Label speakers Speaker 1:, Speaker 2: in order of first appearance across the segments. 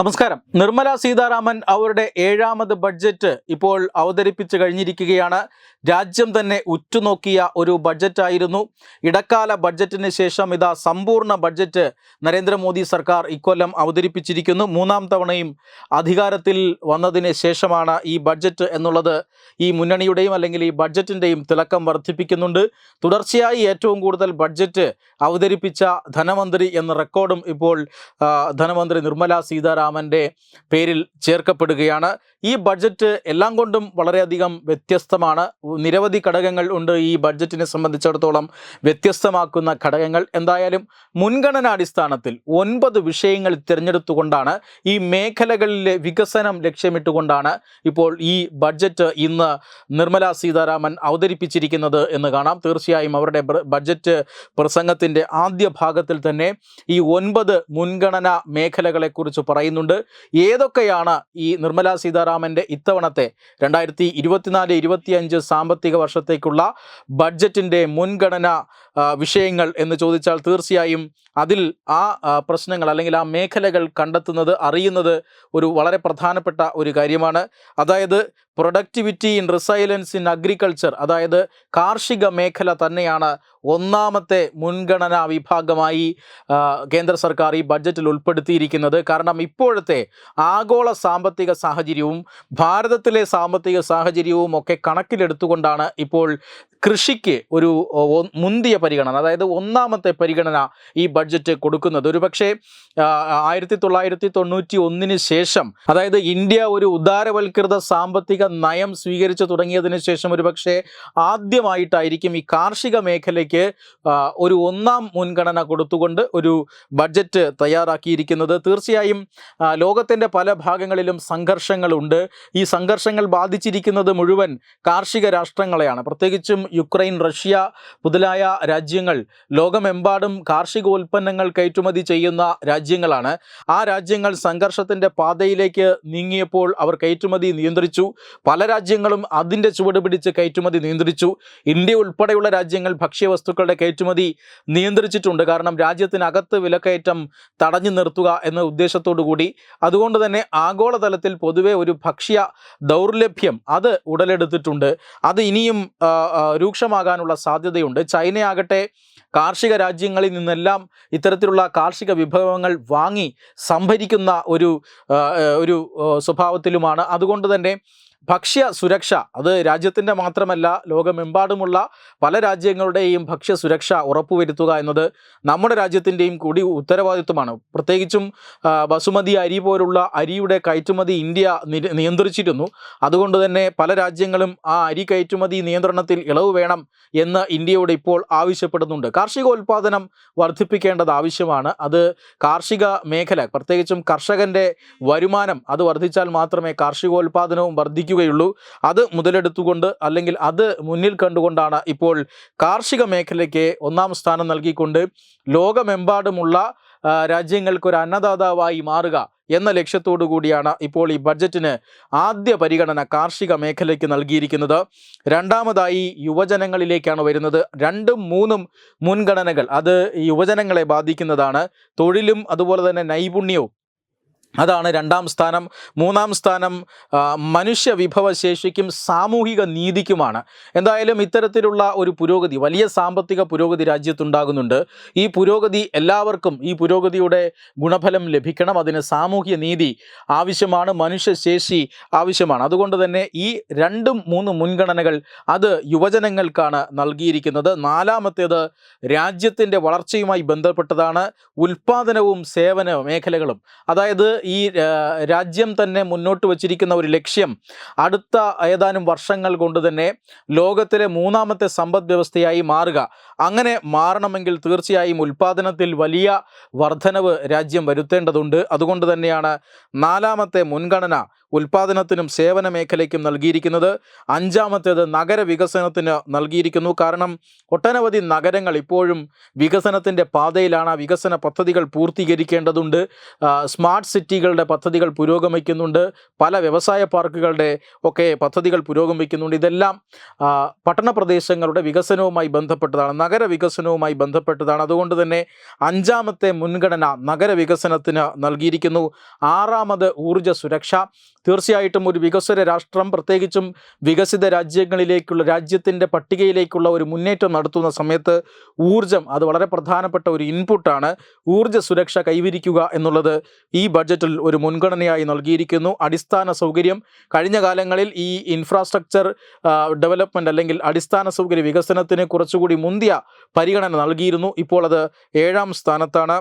Speaker 1: നമസ്കാരം. നിർമ്മല സീതാരാമൻ അവരുടെ ഏഴാമത് ബഡ്ജറ്റ് ഇപ്പോൾ അവതരിപ്പിച്ചു കഴിഞ്ഞിരിക്കുകയാണ്. രാജ്യം തന്നെ ഉറ്റുനോക്കിയ ഒരു ബഡ്ജറ്റായിരുന്നു. ഇടക്കാല ബഡ്ജറ്റിന് ശേഷം ഇതാ സമ്പൂർണ ബഡ്ജറ്റ് നരേന്ദ്രമോദി സർക്കാർ ഇക്കൊല്ലം അവതരിപ്പിച്ചിരിക്കുന്നു. മൂന്നാം തവണയും അധികാരത്തിൽ വന്നതിന് ശേഷമാണ് ഈ ബഡ്ജറ്റ് എന്നുള്ളത് ഈ മുന്നണിയുടെയും അല്ലെങ്കിൽ ഈ ബഡ്ജറ്റിന്റെയും തിളക്കം വർദ്ധിപ്പിക്കുന്നുണ്ട്. തുടർച്ചയായി ഏറ്റവും കൂടുതൽ ബഡ്ജറ്റ് അവതരിപ്പിച്ച ധനമന്ത്രി എന്ന റെക്കോർഡും ഇപ്പോൾ ധനമന്ത്രി നിർമ്മല സീതാരാമന്റെ പേരിൽ ചേർക്കപ്പെടുകയാണ്. ഈ ബഡ്ജറ്റ് എല്ലാം കൊണ്ടും വളരെയധികം വ്യത്യസ്തമാണ്. നിരവധി ഘടകങ്ങൾ ഉണ്ട് ഈ ബഡ്ജറ്റിനെ സംബന്ധിച്ചിടത്തോളം വ്യത്യസ്തമാക്കുന്ന ഘടകങ്ങൾ. എന്തായാലും മുൻഗണനാടിസ്ഥാനത്തിൽ ഒൻപത് വിഷയങ്ങൾ തിരഞ്ഞെടുത്തുകൊണ്ടാണ് ഈ മേഖലകളിലെ വികസനം ലക്ഷ്യമിട്ടുകൊണ്ടാണ് ഇപ്പോൾ ഈ ബഡ്ജറ്റ് ഇന്ന് നിർമ്മല സീതാരാമൻ അവതരിപ്പിച്ചിരിക്കുന്നത് എന്ന് കാണാം. തീർച്ചയായും അവരുടെ ബഡ്ജറ്റ് പ്രസംഗത്തിന്റെ ആദ്യ ഭാഗത്തിൽ തന്നെ ഈ ഒൻപത് മുൻഗണനാ മേഖലകളെക്കുറിച്ച് പറയുന്നുണ്ട് ഏതൊക്കെയാണ് ഈ നിർമ്മല സീതാരാമന്റെ ഇത്തവണത്തെ രണ്ടായിരത്തി ഇരുപത്തിനാല് ഇരുപത്തിയഞ്ച് സാമ്പത്തിക വർഷത്തേക്കുള്ള ബഡ്ജറ്റിന്റെ മുൻഗണന വിഷയങ്ങൾ എന്ന് ചോദിച്ചാൽ തീർച്ചയായും അതിൽ ആ, പ്രശ്നങ്ങൾ അല്ലെങ്കിൽ ആ മേഖലകൾ കണ്ടെത്തുന്നത് അറിയുന്നത് ഒരു വളരെ പ്രധാനപ്പെട്ട ഒരു കാര്യമാണ്. അതായത് productivity in resilience in agriculture അതായത് കാർഷിക മേഖല തന്നെയാണ് ഒന്നാമത്തെ മുൻഗണനാ വിഭാഗമായി കേന്ദ്ര സർക്കാർ ഈ ബഡ്ജറ്റിൽ ഉൾപ്പെടുത്തിയിരിക്കുന്നത്. കാരണം ഇപ്പോഴത്തെ ആഗോള സാമ്പത്തിക സാഹചര്യവും ഭാരതത്തിലെ സാമ്പത്തിക സാഹചര്യവും ഒക്കെ കണക്കിലെടുത്തുകൊണ്ടാണ് ഇപ്പോൾ കൃഷിക്ക് ഒരു മുന്തിയ പരിഗണന അതായത് ഒന്നാമത്തെ പരിഗണന ഈ ബഡ്ജറ്റ് കൊടുക്കുന്നത്. ഒരു പക്ഷേ ആയിരത്തി തൊള്ളായിരത്തി തൊണ്ണൂറ്റി ഒന്നിന് ശേഷം അതായത് ഇന്ത്യ ഒരു ഉദാരവൽകൃത സാമ്പത്തിക നയം സ്വീകരിച്ചു തുടങ്ങിയതിന് ശേഷം ഒരു പക്ഷേ ആദ്യമായിട്ടായിരിക്കും ഈ കാർഷിക മേഖലയ്ക്ക് ഒരു ഒന്നാം മുൻഗണന കൊടുത്തുകൊണ്ട് ഒരു ബഡ്ജറ്റ് തയ്യാറാക്കിയിരിക്കുന്നത്. തീർച്ചയായും ലോകത്തിന്റെ പല ഭാഗങ്ങളിലും സംഘർഷങ്ങളുണ്ട്. ഈ സംഘർഷങ്ങൾ ബാധിച്ചിരിക്കുന്നത് മുഴുവൻ കാർഷിക രാഷ്ട്രങ്ങളെയാണ്. പ്രത്യേകിച്ചും യുക്രൈൻ റഷ്യ മുതലായ രാജ്യങ്ങൾ ലോകമെമ്പാടും കാർഷികോൽപ്പന്നങ്ങൾ കയറ്റുമതി ചെയ്യുന്ന രാജ്യങ്ങളാണ്. ആ രാജ്യങ്ങൾ സംഘർഷത്തിന്റെ പാതയിലേക്ക് നീങ്ങിയപ്പോൾ അവർ കയറ്റുമതി നിയന്ത്രിച്ചു. പല രാജ്യങ്ങളും അതിന്റെ ചുവട് പിടിച്ച് കയറ്റുമതി നിയന്ത്രിച്ചു. ഇന്ത്യ ഉൾപ്പെടെയുള്ള രാജ്യങ്ങൾ ഭക്ഷ്യവസ്തുക്കളുടെ കയറ്റുമതി നിയന്ത്രിച്ചിട്ടുണ്ട്. കാരണം രാജ്യത്തിനകത്ത് വിലക്കയറ്റം തടഞ്ഞു നിർത്തുക എന്ന ഉദ്ദേശത്തോടു കൂടി. അതുകൊണ്ട് തന്നെ ആഗോളതലത്തിൽ പൊതുവെ ഒരു ഭക്ഷ്യ ദൗർലഭ്യം അത് ഉടലെടുത്തിട്ടുണ്ട്. അത് ഇനിയും രൂക്ഷമാകാനുള്ള സാധ്യതയുണ്ട്. ചൈനയാകട്ടെ കാർഷിക രാജ്യങ്ങളിൽ നിന്നെല്ലാം ഇത്തരത്തിലുള്ള കാർഷിക വിഭവങ്ങൾ വാങ്ങി സംഭരിക്കുന്ന ഒരു ഒരു സ്വഭാവത്തിലുമാണ്. അതുകൊണ്ട് തന്നെ ഭക്ഷ്യ സുരക്ഷ അത് രാജ്യത്തിന്റെ മാത്രമല്ല ലോകമെമ്പാടുമുള്ള പല രാജ്യങ്ങളുടെയും ഭക്ഷ്യ സുരക്ഷ ഉറപ്പുവരുത്തുക എന്നത് നമ്മുടെ രാജ്യത്തിന്റെയും കൂടി ഉത്തരവാദിത്വമാണ്. പ്രത്യേകിച്ചും ബസുമതി അരി പോലുള്ള അരിയുടെ കയറ്റുമതി ഇന്ത്യ നിയന്ത്രിച്ചിരുന്നു. അതുകൊണ്ട് തന്നെ പല രാജ്യങ്ങളും ആ അരി കയറ്റുമതി നിയന്ത്രണത്തിൽ ഇളവ് വേണം എന്ന് ഇന്ത്യയോട് ഇപ്പോൾ ആവശ്യപ്പെടുന്നുണ്ട്. കാർഷികോൽപാദനം വർദ്ധിപ്പിക്കേണ്ടത് ആവശ്യമാണ്. അത് കാർഷിക മേഖല പ്രത്യേകിച്ചും കർഷകന്റെ വരുമാനം അത് വർദ്ധിച്ചാൽ മാത്രമേ കാർഷികോൽപാദനവും വർദ്ധിക്കുകയുള്ളൂ അത് മുതലെടുത്തുകൊണ്ട് അല്ലെങ്കിൽ അത് മുന്നിൽ കണ്ടുകൊണ്ടാണ് ഇപ്പോൾ കാർഷിക മേഖലയ്ക്ക് ഒന്നാം സ്ഥാനം നൽകിക്കൊണ്ട് ലോകമെമ്പാടുമുള്ള രാജ്യങ്ങൾക്കൊരു അന്നദാതാവായി മാറുക എന്ന ലക്ഷ്യത്തോടു കൂടിയാണ് ഇപ്പോൾ ഈ ബഡ്ജറ്റിന് ആദ്യ പരിഗണന കാർഷിക മേഖലയ്ക്ക് നൽകിയിരിക്കുന്നത്. രണ്ടാമതായി യുവജനങ്ങളിലേക്കാണ് വരുന്നത്. രണ്ടും മൂന്നും മുൻഗണനകൾ അത് യുവജനങ്ങളെ ബാധിക്കുന്നതാണ്. തൊഴിലും അതുപോലെ തന്നെ നൈപുണ്യവും അതാണ് രണ്ടാം സ്ഥാനം. മൂന്നാം സ്ഥാനം മനുഷ്യ വിഭവശേഷിക്കും സാമൂഹിക നീതിക്കുമാണ്. എന്തായാലും ഇത്തരത്തിലുള്ള ഒരു പുരോഗതി വലിയ സാമ്പത്തിക പുരോഗതി രാജ്യത്തുണ്ടാകുന്നുണ്ട്. ഈ പുരോഗതി എല്ലാവർക്കും ഈ പുരോഗതിയുടെ ഗുണഫലം ലഭിക്കണം. അതിന് സാമൂഹ്യ നീതി ആവശ്യമാണ് മനുഷ്യശേഷി ആവശ്യമാണ്. അതുകൊണ്ട് തന്നെ ഈ രണ്ടും മൂന്ന് മുൻഗണനകൾ അത് യുവജനങ്ങൾക്കാണ് നൽകിയിരിക്കുന്നത്. നാലാമത്തേത് രാജ്യത്തിന്റെ വളർച്ചയുമായി ബന്ധപ്പെട്ടതാണ് ഉൽപ്പാദനവും സേവന മേഖലകളും. അതായത് ഈ രാജ്യം തന്നെ മുന്നോട്ട് വച്ചിരിക്കുന്ന ഒരു ലക്ഷ്യം അടുത്ത ഏതാനും വർഷങ്ങൾ കൊണ്ട് തന്നെ ലോകത്തിലെ മൂന്നാമത്തെ സമ്പദ് വ്യവസ്ഥയായി മാറുക. അങ്ങനെ മാറണമെങ്കിൽ തീർച്ചയായും ഉൽപ്പാദനത്തിൽ വലിയ വർധനവ് രാജ്യം വരുത്തേണ്ടതുണ്ട്. അതുകൊണ്ട് തന്നെയാണ് നാലാമത്തെ മുൻഗണന ഉൽപാദനത്തിനും സേവന മേഖലയ്ക്കും നൽകിയിരിക്കുന്നത്. അഞ്ചാമത്തേത് നഗരവികസനത്തിന് നൽകിയിരിക്കുന്നു. കാരണം ഒട്ടനവധി നഗരങ്ങൾ ഇപ്പോഴും വികസനത്തിന്റെ പാതയിലാണ്. ആ വികസന പദ്ധതികൾ പൂർത്തീകരിക്കേണ്ടതുണ്ട്. സ്മാർട്ട് സ്മാർട്ട് സിറ്റികളുടെ പദ്ധതികൾ പുരോഗമിക്കുന്നുണ്ട്. പല വ്യവസായ പാർക്കുകളുടെ ഒക്കെ പദ്ധതികൾ പുരോഗമിക്കുന്നുണ്ട്. ഇതെല്ലാം പട്ടണ പ്രദേശങ്ങളുടെ വികസനവുമായി ബന്ധപ്പെട്ടതാണ് നഗര വികസനവുമായി ബന്ധപ്പെട്ടതാണ്. അതുകൊണ്ട് തന്നെ അഞ്ചാമത്തെ മുൻഗണന നഗര വികസനത്തിന് നൽകിയിരിക്കുന്നു. ആറാമത് ഊർജ സുരക്ഷ. തീർച്ചയായിട്ടും ഒരു വികസ്വര രാഷ്ട്രം പ്രത്യേകിച്ചും വികസിത രാജ്യങ്ങളിലേക്കുള്ള രാജ്യത്തിന്റെ പട്ടികയിലേക്കുള്ള ഒരു മുന്നേറ്റം നടത്തുന്ന സമയത്ത് ഊർജം അത് വളരെ പ്രധാനപ്പെട്ട ഒരു ഇൻപുട്ടാണ്. ഊർജ സുരക്ഷ കൈവരിക്കുക എന്നുള്ളത് ഈ ബഡ്ജറ്റിൽ ഒരു മുൻഗണനയായി നൽകിയിരിക്കുന്നു. അടിസ്ഥാന സൗകര്യം കഴിഞ്ഞ കാലങ്ങളിൽ ഈ ഇൻഫ്രാസ്ട്രക്ചർ ഡെവലപ്മെന്റ് അല്ലെങ്കിൽ അടിസ്ഥാന സൗകര്യ വികസനത്തിന് കുറച്ചുകൂടി മുന്തിയ പരിഗണന നൽകിയിരുന്നു. ഇപ്പോൾ അത് ഏഴാം സ്ഥാനത്താണ്.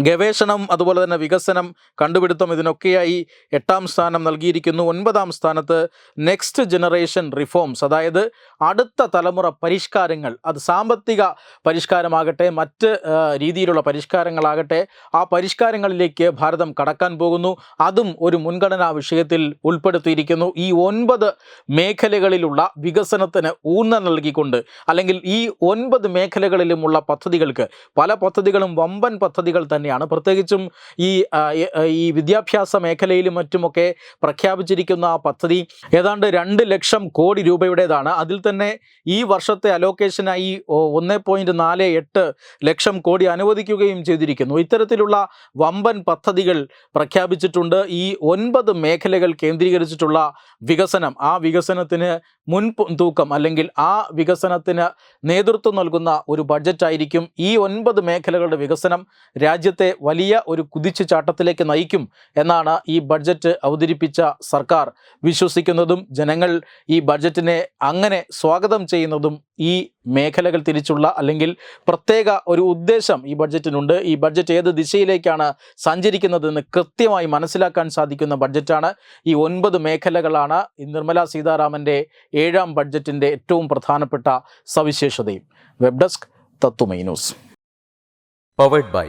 Speaker 1: ഗവേഷണം അതുപോലെ തന്നെ വികസനം കണ്ടുപിടുത്തം ഇതിനൊക്കെയായി എട്ടാം സ്ഥാനം നൽകിയിരിക്കുന്നു. ഒൻപതാം സ്ഥാനത്ത് നെക്സ്റ്റ് ജനറേഷൻ റിഫോംസ് അതായത് അടുത്ത തലമുറ പരിഷ്കാരങ്ങൾ. അത് സാമ്പത്തിക പരിഷ്കാരമാകട്ടെ മറ്റ് രീതിയിലുള്ള പരിഷ്കാരങ്ങളാകട്ടെ ആ പരിഷ്കാരങ്ങളിലേക്ക് ഭാരതം കടക്കാൻ പോകുന്നു. അതും ഒരു മുൻഗണനാ വിഷയത്തിൽ ഉൾപ്പെടുത്തിയിരിക്കുന്നു. ഈ ഒൻപത് മേഖലകളിലുള്ള വികസനത്തിന് ഊന്നൽ നൽകിക്കൊണ്ട് അല്ലെങ്കിൽ ഈ ഒൻപത് മേഖലകളിലുമുള്ള പദ്ധതികൾക്ക് പല പദ്ധതികളും വമ്പൻ പദ്ധതികൾ തന്നെയാണ്. പ്രത്യേകിച്ചും ഈ ഈ വിദ്യാഭ്യാസ മേഖലയിലും മറ്റുമൊക്കെ പ്രഖ്യാപിച്ചിരിക്കുന്ന ആ പദ്ധതി ഏതാണ്ട് രണ്ട് ലക്ഷം കോടി രൂപയുടേതാണ്. അതിൽ തന്നെ ഈ വർഷത്തെ അലോക്കേഷനായി ഒന്ന് പോയിന്റ് നാല് എട്ട് ലക്ഷം കോടി അനുവദിക്കുകയും ചെയ്തിരിക്കുന്നു. ഇത്തരത്തിലുള്ള വമ്പൻ പദ്ധതികൾ പ്രഖ്യാപിച്ചിട്ടുണ്ട്. ഈ ഒൻപത് മേഖലകൾ കേന്ദ്രീകരിച്ചിട്ടുള്ള വികസനം ആ വികസനത്തിന് മുൻ തൂക്കം അല്ലെങ്കിൽ ആ വികസനത്തിന് നേതൃത്വം നൽകുന്ന ഒരു ബഡ്ജറ്റായിരിക്കും ഈ ഒൻപത് മേഖലകളുടെ വികസനം രാജ്യത്തെ വലിയ ഒരു കുതിച്ചു ചാട്ടത്തിലേക്ക് നയിക്കും എന്നാണ് ഈ ബഡ്ജറ്റ് അവതരിപ്പിച്ച സർക്കാർ. വിശ്വസിക്കുന്നതും ജനങ്ങൾ ഈ ബഡ്ജറ്റിനെ അങ്ങനെ സ്വാഗതം ചെയ്യുന്നതും ഈ മേഖലകൾ തിരിച്ചുള്ള അല്ലെങ്കിൽ പ്രത്യേക ഒരു ഉദ്ദേശം ഈ ബഡ്ജറ്റിനുണ്ട്. ഈ ബഡ്ജറ്റ് ഏത് ദിശയിലേക്കാണ് സഞ്ചരിക്കുന്നതെന്ന് കൃത്യമായി മനസ്സിലാക്കാൻ സാധിക്കുന്ന ബഡ്ജറ്റാണ്. ഈ ഒൻപത് മേഖലകളാണ് ഈ നിർമ്മല സീതാരാമന്റെ ഏഴാം ബഡ്ജറ്റിന്റെ ഏറ്റവും പ്രധാനപ്പെട്ട സവിശേഷതയും. Web desk Tatwamayi news.
Speaker 2: Powered by